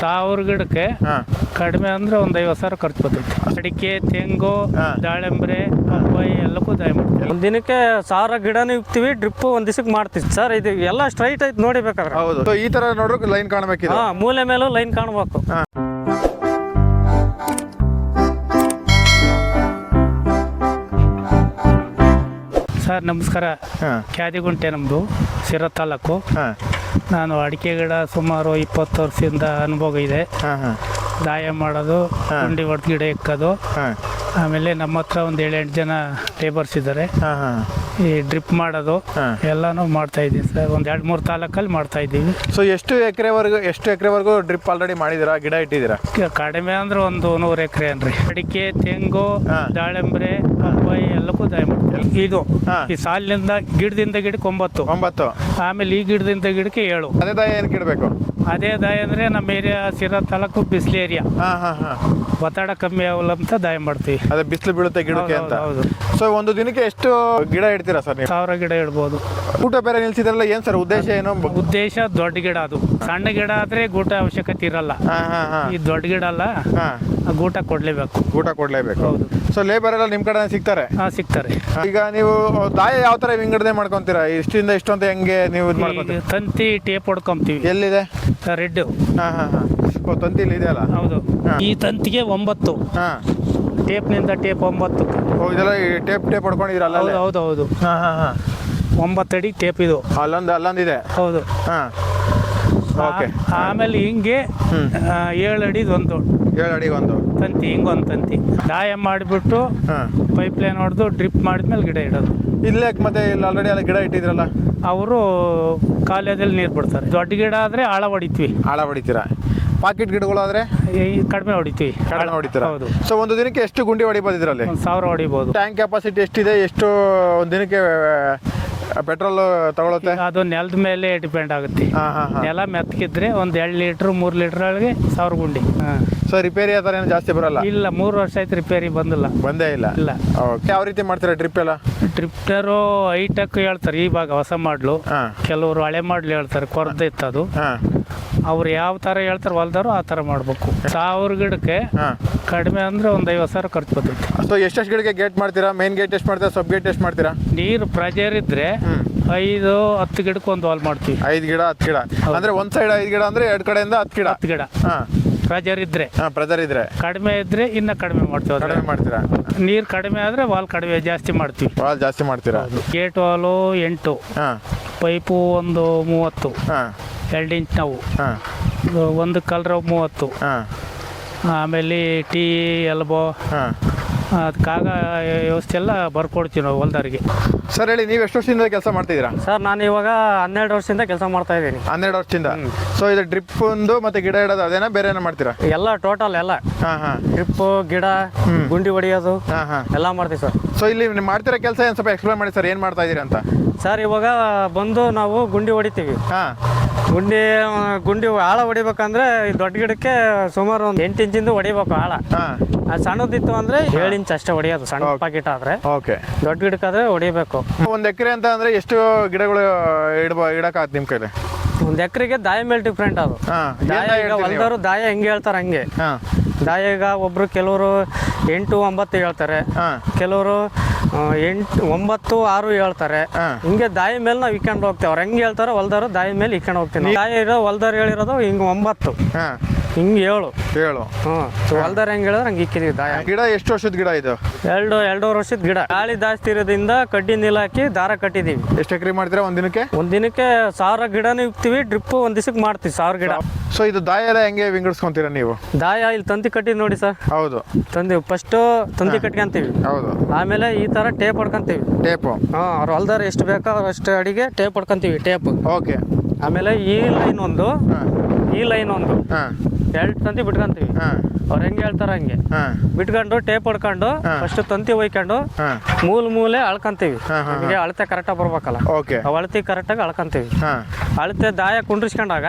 ಸಾವಿರ ಗಿಡಕ್ಕೆ ಹಾ. ಕಡಿಮೆ ಅಂದ್ರೆ ಒಂದ್ ಐವತ್ ಸಾವಿರ ಖರ್ಚು ಬರ್ತೈತಿ. ಅಡಿಕೆ ತೆಂಗು. ದಾಳಿಂಬ್ರೆ ಪಪ್ಪಾಯಿ ಎಲ್ಲಕ್ಕೂ ದಾಯ ಮಾಡ್ತೀವಿ. ಒಂದ್ ದಿನಕ್ಕೆ ಸಾವಿರ ಗಿಡನೂ ಇಕ್ತಿವಿ ಡ್ರಿಪ್ ಒಂದ್ ದಿವಸಕ್ಕೆ ಮಾಡ್ತೀವಿ. ಸರ್ ಇದು ಎಲ್ಲ ಸ್ಟ್ರೈಟ್ ಐತಿ ನೋಡಿಬೇಕಾದ್ರೆ ಹೌದು. ಸೊ ಈ ತರ ನೋಡ್ರೆ ಲೈನ್ ಕಾಣಬೇಕಿದೆ ಹಾ ಮೂಲೆ ಮೇಲೂ ಲೈನ್ ಕಾಣ್ಬೇಕು. ಸರ್ ನಮಸ್ಕಾರ. ಹಾ. ಕ್ಯಾದಿಗುಂಟೆ ನಮ್ಮದು ಸಿರ ತಾಲೂಕು. ಹಾ. ನಾನು ಅಡಿಕೆ ಗಿಡ ಸುಮಾರು ಇಪ್ಪತ್ತು ವರ್ಷದಿಂದ ಅನುಭವ ಇದೆ. ಹಾಂ ಹಾಂ. ದಾಯ ಮಾಡೋದು ಹುಂಡಿ ಗುಂಡಿ ಹೊಡೆದು ಗಿಡ ಇಕ್ಕೋದು ಹಾ. ಆಮೇಲೆ ನಮ್ಮ ಹತ್ರ ಒಂದು ಏಳೆಂಟು ಜನ ಲೇಬರ್ಸ್ ಇದ್ದಾರೆ. ಹಾಂ ಹಾ. ಈ ಡ್ರಿಪ್ ಮಾಡೋದು ಎಲ್ಲಾನು ಮಾಡ್ತಾ ಇದ್ದೀವಿ ಸರ್. ಒಂದು ಎರಡು ಮೂರು ತಾಲೂಕಲ್ಲಿ ಮಾಡ್ತಾ ಇದ್ದೀವಿ. ಸೊ ಎಷ್ಟು ಎಕರೆವರೆಗೂ ಎಷ್ಟು ಎಕರೆವರೆಗೂ ಡ್ರಿಪ್ ಆಲ್ರೆಡಿ ಮಾಡಿದಿರಾ ಗಿಡ ಇಟ್ಟಿದ್ದೀರಾ? ಕಡಿಮೆ ಅಂದ್ರೆ ಒಂದು ನೂರು ಎಕರೆ ಅನ್ರಿ ಅಡಿಕೆ ತೆಂಗು. ದಾಳಿಂಬ್ರೆ ಪಪ್ಪಾಯಿ ಎಲ್ಲಕ್ಕೂ ದಾಯ ಮಾಡ್ತೀವಿ. ಇದು ಈ ಸಾಲಿನಿಂದ ಗಿಡದಿಂದ ಗಿಡಕ್ಕೆ ಒಂಬತ್ತು. ಒಂಬತ್ತು. ಆಮೇಲೆ ಈ ಗಿಡದಿಂದ ಗಿಡಕ್ಕೆ ಏಳು. ಅದೇ ದಾಯ ಏನಕ್ಕೆ ಇಡಬೇಕು ಅದೇ ದಾಯ ಅಂದ್ರೆ ನಮ್ಮ ಏರಿಯಾ ಸಿರಾ ತಾಲೂಕು ಬಿಸಿಲು ಏರಿಯಾ. ಹಾ ಹಾ ಹಾ. ಒತ್ತಡ ಕಮ್ಮಿ ಆಗಲ್ಲ ಅಂತ ದಾಯ ಮಾಡ್ತೀವಿ. ಅದೇ ಬಿಸಿಲು ಬೀಳುತ್ತೆ ಗಿಡಕ್ಕೆ ಅಂತ. ಹೌದು, ಸೊ ಒಂದು ದಿನಕ್ಕೆ ಎಷ್ಟು ಗಿಡ ಇಡ್ತೀರಾ? ಸರ್ ನೀವು? ಸಾವಿರ ಗಿಡ ಇಡ್ಬೋದು. ಊಟ ಬೇರೆ ನಿಲ್ಸಿದ್ರಲ್ಲ ಏನ್ ಸರ್ ಉದ್ದೇಶ ಏನು? ಉದ್ದೇಶ ದೊಡ್ಡ ಗಿಡ ಅದು. ಸಣ್ಣ ಗಿಡ ಆದ್ರೆ ಗೂಟ ಅವಶ್ಯಕತೆ ಇರಲ್ಲ. ಹಾ ಹಾ ಹಾ. ಈ ದೊಡ್ಡ ಗಿಡ ಅಲ್ಲ ಹಾ. ಆ ಗೂಟ ಕೊಡ್ಲೇಬೇಕು. ಊಟ ಕೊಡ್ಲೇಬೇಕು. ಹೌದು. ಸೊ ಲೇಬರ್ ಎಲ್ಲ ನಿಮ್ ಕಡೆ ಸಿಗ್ತಾರೆ? ಹಾ ಸಿಗ್ತಾರೆ. ಈಗ ನೀವು ದಾಯ ಯಾವ ತರ ವಿಂಗಡನೆ ಮಾಡ್ಕೊಂತೀರಾ? ಇಷ್ಟಿಂದ ಇಷ್ಟು ಅಂತ ಹೆಂಗೆ ನೀವು ಇದು ಮಾಡ್ಕೊಂತೀರಾ? ತಂತಿ ಟೇಪ್ ಹೊಡ್ಕೊಂತೀವಿ. ಎಲ್ಲಿದೆ? ರೆಡ್ ಹಾ ಹಾ ಹಾ. ಓ ತಂತಿಲಿ ಇದೆಯಲ್ಲ? ಹೌದು. ಈ ತಂತಿಗೆ ಒಂಬತ್ತು. ಹಾ. ಟೇಪ್ನಿಂದ ಟೇಪ್ ಒಂಬತ್ತು. ಓ ಇದೆಲ್ಲ ಟೇಪ್ ಟೇಪ್ ಹೊಡ್ಕೊಂಡಿದ್ದೀರಾ ಹೌದು ಅಲ್ಲ ಹೌದು ಹೌದು. ಹಾ ಹಾ ಹಾ. ಒಂಬತ್ತು ಅಡಿ ಟೇಪ್ ಇದು. ಅಲ್ಲೊಂದು ಅಲ್ಲೊಂದಿದೆ? ಹೌದು. ಆ ಓಕೆ. ಆಮೇಲೆ ಹಿಂಗೆ. ಆ, ಏಳು ಅಡಿದು ಒಂದು. ಏಳು ಅಡಿಗೆ ಒಂದು. ತಂತಿ ಹಿಂಗೊಂದು ತಂತಿ. ದಾಯ ಮಾಡಿಬಿಟ್ಟು ಹಾ. ಪೈಪ್ ಲೈನ್ ಹೊಡೆದು ಡ್ರಿಪ್ ಮಾಡಿದ್ಮೇಲೆ ಗಿಡ ಇಡೋದು. ಇಲ್ಲೇ ಮತ್ತೆ ಇಲ್ಲಿ ಆಲ್ರೆಡಿ ಎಲ್ಲ ಗಿಡ ಇಟ್ಟಿದ್ರಲ್ಲ? ಅವರು ಕಾಲೇಜಲ್ಲಿ ನೀರು ಬಿಡ್ತಾರೆ. ದೊಡ್ಡ ಗಿಡ ಆದರೆ ಆಳ ಹೊಡಿತೀವಿ. ಆಳ ಹೊಡಿತೀರಾ? ಪಾಕೆಟ್ ಗಿಡಗಳು ಆದ್ರೆ ಈ ಕಡಿಮೆ ಹೊಡಿತೀವಿ. ಕಡಿಮೆ ಹೊಡಿತೀರಾ? ಹೌದು. ಸೊ ಒಂದು ದಿನಕ್ಕೆ ಎಷ್ಟು ಗುಂಡಿ ಹೊಡಿಬೋದು ಇದರಲ್ಲಿ? ಒಂದು ಸಾವಿರ ಹೊಡಿಬೋದು. ಟ್ಯಾಂಕ್ ಕೆಪಾಸಿಟಿ ಎಷ್ಟಿದೆ? ಎಷ್ಟು ಒಂದು ದಿನಕ್ಕೆ ಪೆಟ್ರೋಲ್ ತಗೊಳುತ್ತೆ? ಅದು ನೆಲದ ಮೇಲೆ ಡಿಪೆಂಡ್ ಆಗುತ್ತೆ. ಹಾಂ ಹಾಂ ಹಾ. ನೆಲ ಮೆತ್ತಗಿದ್ರೆ ಒಂದು ಎರಡು ಲೀಟರ್ ಮೂರು ಲೀಟ್ರ್ ಒಳಗೆ ಸಾವಿರ ಗುಂಡಿ. ಹಾಂ. ಸೊ ರಿಪೇರಿ ಆ ಥರ ಏನು ಜಾಸ್ತಿ ಬರಲ್ಲ? ಇಲ್ಲ ಮೂರು ವರ್ಷ ಆಯ್ತು ರಿಪೇರಿ ಬಂದಿಲ್ಲ. ಬಂದೇ ಇಲ್ಲ? ಇಲ್ಲ. ಓಕೆ ಯಾವ ರೀತಿ ಮಾಡ್ತೀರಾ ಡ್ರಿಪ್ ಎಲ್ಲ? ಟ್ರಿಪ್ಟರು ಐಟಕ್ ಹೇಳ್ತಾರೆ ಈ ಭಾಗ ಹೊಸ ಮಾಡ್ಲು. ಹಾ. ಕೆಲವರು ಹಳೆ ಮಾಡ್ಲು ಹೇಳ್ತಾರೆ ಕೊರದಿತ್ತು ಅದು. ಹಾ. ಅವ್ರು ಯಾವ ಥರ ಹೇಳ್ತಾರೆ ಹೊಲ್ದಾರು ಆ ಥರ ಮಾಡಬೇಕು. ಸಾವಿರ ಗಿಡಕ್ಕೆ ಹಾ. ಕಡಿಮೆ ಅಂದರೆ ಒಂದು ಐವತ್ತು ಸಾವಿರ ಖರ್ಚು ಬರ್ತೈತಿ ಸೊ ಎಷ್ಟೆಷ್ಟು ಗಿಡಕ್ಕೆ ಗೇಟ್ ಮಾಡ್ತೀರಾ? ಮೇನ್ ಗೇಟ್ ಎಷ್ಟು ಮಾಡ್ತೀರಾ? ಸಬ್ ಗೇಟ್ ಎಷ್ಟು ಮಾಡ್ತೀರಾ? ನೀರು ಪ್ರೆಜರ್ ಇದ್ರೆ ಹ್ಮ್. ಐದು ಹತ್ತು ಗಿಡಕ್ಕೆ ಒಂದು ವಾಲ್ ಮಾಡ್ತೀವಿ. ಐದು ಗಿಡ ಹತ್ತು ಗಿಡ. ಅಂದ್ರೆ ಒಂದ್ ಸೈಡ್ ಐದು ಗಿಡ ಅಂದ್ರೆ ಎರಡು ಕಡೆಯಿಂದ ಹತ್ತು ಗಿಡ. ಹತ್ತು ಗಿಡ. ಹಾ. ಪ್ರೆಜರ್ ಇದ್ರೆ ಹಾ ಪ್ರೆಜರ್ ಇದ್ರೆ ಕಡಿಮೆ ಇದ್ರೆ ಇನ್ನ ಕಡಿಮೆ ಮಾಡ್ತೀವಿ ಕಡಿಮೆ ಮಾಡ್ತೀರಾ? ನೀರು ಕಡಿಮೆ ಆದರೆ ವಾಲ್ ಕಡಿಮೆ ಜಾಸ್ತಿ ಮಾಡ್ತೀವಿ. ಭಾಳ ಜಾಸ್ತಿ ಮಾಡ್ತೀರಾ? ಗೇಟ್ ವಾಲು ಎಂಟು. ಹಾ. ಪೈಪು ಒಂದು ಮೂವತ್ತು. ಹಾ. ಎರಡು ಇಂಚ್ ನಾವು. ಹಾ. ಒಂದು ಕಲರ್ ಮೂವತ್ತು. ಹಾಂ. ಆಮೇಲೆ ಟೀ ಎಲ್ಬೋ ಅದು ಅದಕ್ಕಾಗ ವ್ಯವಸ್ಥೆ ಎಲ್ಲ ಬರ್ಕೊಡ್ತೀವಿ ನಾವು ಹೊಲ್ದವ್ರಿಗೆ ಸರ್ ಹೇಳಿ ನೀವು ಎಷ್ಟು ವರ್ಷದಿಂದ ಕೆಲಸ ಮಾಡ್ತಿದ್ದೀರಾ? ಸರ್ ನಾನು ಇವಾಗ ಹನ್ನೆರಡು ವರ್ಷದಿಂದ ಕೆಲಸ ಮಾಡ್ತಾ ಇದ್ದೀನಿ. ಹನ್ನೆರಡು ವರ್ಷದಿಂದ. ಸೊ ಇದು ಡ್ರಿಪ್ ಒಂದು ಮತ್ತೆ ಗಿಡ ಇಡೋದು ಅದೇನಾ ಬೇರೆ ಏನೋ ಮಾಡ್ತೀರಾ? ಎಲ್ಲ ಟೋಟಲ್ ಎಲ್ಲ. ಹಾ ಹಾ. ಡ್ರಿಪ್ಪು ಗಿಡ ಗುಂಡಿ ಹೊಡಿಯೋದು ಹಾ ಹಾ. ಎಲ್ಲ ಮಾಡ್ತೀವಿ ಸರ್. ಸೊ ಇಲ್ಲಿ ನೀವು ಮಾಡ್ತಿರೋ ಕೆಲಸ ಏನು ಸ್ವಲ್ಪ ಎಕ್ಸ್ಪ್ಲೈನ್ ಮಾಡಿ ಸರ್ ಏನು ಮಾಡ್ತಾ ಇದ್ದೀರಿ ಅಂತ? ಸರ್ ಇವಾಗ ಬಂದು ನಾವು ಗುಂಡಿ ಹೊಡಿತೀವಿ. ಹಾ. ಗುಂಡಿ ಗುಂಡಿ ಆಳ ಹೊಡಿಬೇಕಂದ್ರೆ ಈ ದೊಡ್ಡ ಗಿಡಕ್ಕೆ ಸುಮಾರು ಒಂದು ಎಂಟು ಇಂಚಿಂದ ಹೊಡಿಬೇಕು ಆಳ. ಅದು ಸಣ್ಣದಿತ್ತು ಅಂದ್ರೆ ಏಳು ಇಂಚ್ ಅಷ್ಟೇ ಹೊಡಿಯೋದು ಸಣ್ಣ ಪಾಕಿಟ್ ಆದ್ರೆ. ಓಕೆ. ದೊಡ್ಡ ಗಿಡಕ್ಕಾದ್ರೆ ಹೊಡಿಬೇಕು. ಒಂದು ಎಕರೆ ಅಂತ ಅಂದ್ರೆ ಎಷ್ಟು ಗಿಡಗಳು ಇಡ್ಬೋ ಇಡಕ್ಕಾಗತ್ತೆ ನಿಮ್ಮ ಕೈಲಿ? ಒಂದು ಎಕರೆಗೆ ದಾಯ ಮೇಲೆ ಡಿಫ್ರೆಂಟ್ ಅದು. ದಾಯ ಈಗ? ಹೊಲ್ದವ್ರು ದಾಯ ಹೆಂಗೆ ಹೇಳ್ತಾರೆ ಹಂಗೆ. ಈಗ ಒಬ್ರು ಕೆಲವರು ಎಂಟು ಒಂಬತ್ತು ಹೇಳ್ತಾರೆ. ಹಾ. ಕೆಲವರು ಎಂಟು ಒಂಬತ್ತು ಆರು ಹೇಳ್ತಾರೆ. ಹಿಂಗೆ ದಾಯಿ ಮೇಲೆ ನಾವು ಇಕ್ಕೊಂಡು ಹೋಗ್ತೇವೆ. ಅವ್ರು ಹೆಂಗೆ ಹೇಳ್ತಾರೋ ಹೊಲ್ದವರು ದಾಯಿ ಮೇಲೆ ಇಕ್ಕೊಂಡು ಹೋಗ್ತೀವಿ. ದಾಯಿ ಇರೋ ಹೊಲ್ದವ್ರು ಹೇಳಿರೋದು ಹಿಂಗೆ ಒಂಬತ್ತು. ಹಾ. ಹಿಂಗೆ ಹೇಳು ಹೇಳು ಹ್ಞೂ. ಹೊಲ್ದಾರ ಹೆಂಗೆ ಹೇಳಿದ್ರೆ ಹಂಗೆ ಇಕ್ಕಿದೀವಿ ದಾಯ. ಗಿಡ ಎಷ್ಟು ವರ್ಷದ ಗಿಡ ಇದು? ಎರಡು ಎರಡೂವರೆ ವರ್ಷದ ಗಿಡ. ಗಾಳಿ ಜಾಸ್ತಿ ಇರೋದ್ರಿಂದ ಕಡ್ಡಿ ನೀಲ್ ಹಾಕಿ ದಾರ ಕಟ್ಟಿದೀವಿ. ಎಷ್ಟು ಎಕರೆ ಮಾಡ್ತೀರಾ ಒಂದು ದಿನಕ್ಕೆ? ಒಂದ್ ದಿನಕ್ಕೆ ಸಾವಿರ ಗಿಡನೂ ಇಕ್ತಿವಿ ಡ್ರಿಪ್ ಒಂದ್ ದಿವಸಕ್ಕೆ ಮಾಡ್ತೀವಿ ಸಾವಿರ ಗಿಡ. ಸೊ ಇದು ದಾಯ ಎಲ್ಲ ಹೆಂಗೆ ವಿಂಗಡಿಸ್ಕೊಂತೀರಾ ನೀವು? ದಾಯ ಇಲ್ಲಿ ತಂತಿ ಕಟ್ಟಿದ್ ನೋಡಿ ಸರ್. ಹೌದು. ತಂದಿವಿ ಫಸ್ಟು ತಂತಿ ಕಟ್ಕೊಂತೀವಿ. ಹೌದು. ಆಮೇಲೆ ಈ ತರ ಟೇಪ್ ಹೊಡ್ಕೊಂತೀವಿ. ಟೇಪು. ಹಾಂ ಅವ್ರು ಹೊಲ್ದಾರ ಎಷ್ಟು ಬೇಕೋ ಅಷ್ಟು ಅಡಿಗೆ ಟೇಪ್ ಹೊಡ್ಕೊಂತೀವಿ ಟೇಪ್. ಓಕೆ ಆಮೇಲೆ ಈ ಲೈನ್ ಒಂದು. ಈ ಲೈನ್ ಒಂದು. ಹಾಂ. ಎರಡು ತಂತಿ ಬಿಟ್ಕೊಂತೀವಿ ಅವ್ರ ಹೆಂಗೆ ಹೇಳ್ತಾರ ಹಂಗೆ. ಬಿಟ್ಕೊಂಡು ಟೇಪ್ ಹೊಡ್ಕೊಂಡು ಫಸ್ಟ್ ತಂತಿ ಒಯ್ಕೊಂಡು ಮೂಲ ಮೂಲೆ ಅಳ್ಕಂತೀವಿ. ಅಳತೆ ಕರೆಕ್ಟ್ ನಮಗೆ ಅಳತೆ ಕರೆಕ್ಟಾಗಿ ಬರ್ಬೇಕಲ್ಲ. ಓಕೆ. ಅವ್ ಅಳತೆ ಕರೆಕ್ಟಾಗಿ ಅಳ್ಕೊಂತೀವಿ. ಅಳತೆ ದಾಯ ಕುಂಡ್ರಿಸ್ಕೊಂಡಾಗ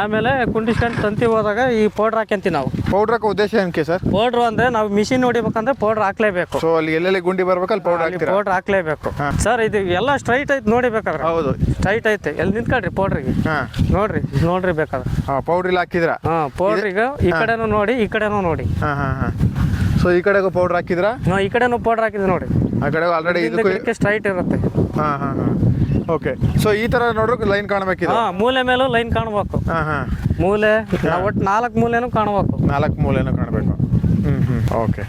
ಆಮೇಲೆ ಕುಂಡಿಸ್ಕೊಂಡು ತಂತಿ ಹೋದಾಗ ಈ ಪೌಡ್ರ್ ಹಾಕ್ಯಂತೀವಿ ನಾವು. ಪೌಡ್ರ್ ಹಾಕೋ ಉದ್ದೇಶ ಏನಕ್ಕೆ ಸರ್? ಪೌಡರ್ ಅಂದ್ರೆ ನಾವು ಮಿಷಿನ್ ಹೊಡಿಬೇಕಂದ್ರೆ ಪೌಡ್ರ್ ಹಾಕ್ಲೇಬೇಕು. ಸೊ ಅಲ್ಲಿ ಎಲ್ಲೆಲ್ಲಿ ಗುಂಡಿ ಬರ್ಬೇಕು ಪೌಡರ್ ಪೌಡ್ರ್ ಹಾಕ್ತೀರಾ? ಪೌಡ್ರ್ ಹಾಕ್ಲೇಬೇಕು. ಸರ್ ಇದು ಎಲ್ಲ ಸ್ಟ್ರೈಟ್ ಐತೆ ನೋಡಿಬೇಕಾದ್ರೆ. ಹೌದು. ಸ್ಟ್ರೈಟ್ ಐತೆ. ಎಲ್ಲಿ ನಿಂತ್ಕೊಳ್ರಿ ಪೌಡ್ರಿಗೆ ನೋಡ್ರಿ ನೋಡ್ರಿ ಬೇಕಾದ್ರೆ. ಹಾಂ ಪೌಡ್ರ್ ಇಲ್ಲಿ ಹಾಕಿದ್ರಾ ಹಾಂ ಪೌಡ್ರ್ ಈಗ ಈ ಕಡೆನೂ ನೋಡಿ ಈ ಕಡೆನೂ ನೋಡಿ. ಹಾಂ ಹಾಂ ಹಾಂ. ಸೊ ಈ ಕಡೆಗೂ ಪೌಡರ್ ಹಾಕಿದ್ರಾ ನಾವು ಈ ಕಡೆನೂ ಪೌಡರ್ ಹಾಕಿದ್ವಿ ನೋಡಿ. ಆ ಕಡೆ ಆಲ್ರೆಡಿ ಇದಕ್ಕೂ ಗಿಡಕ್ಕೆ ಸ್ಟ್ರೈಟ್ ಇರುತ್ತೆ. ಹಾಂ ಹಾಂ ಹಾಂ. ಓಕೆ ಸೊ ಈ ತರ ನೋಡ್ರೆ ಲೈನ್ ಕಾಣಬೇಕಿದೆ. ಹಾ ಮೂಲೆ ಮೇಲೂ ಲೈನ್ ಕಾಣ್ಬೇಕು. ಹಾಂ ಹಾಂ. ಮೂಲೆ ಒಟ್ಟು ನಾಲ್ಕು ಮೂಲೆನೂ ಕಾಣಬೇಕು. ನಾಲ್ಕು ಮೂಲೆನೂ ಕಾಣಬೇಕು. ಹ್ಞೂ ಹ್ಞೂ ಓಕೆ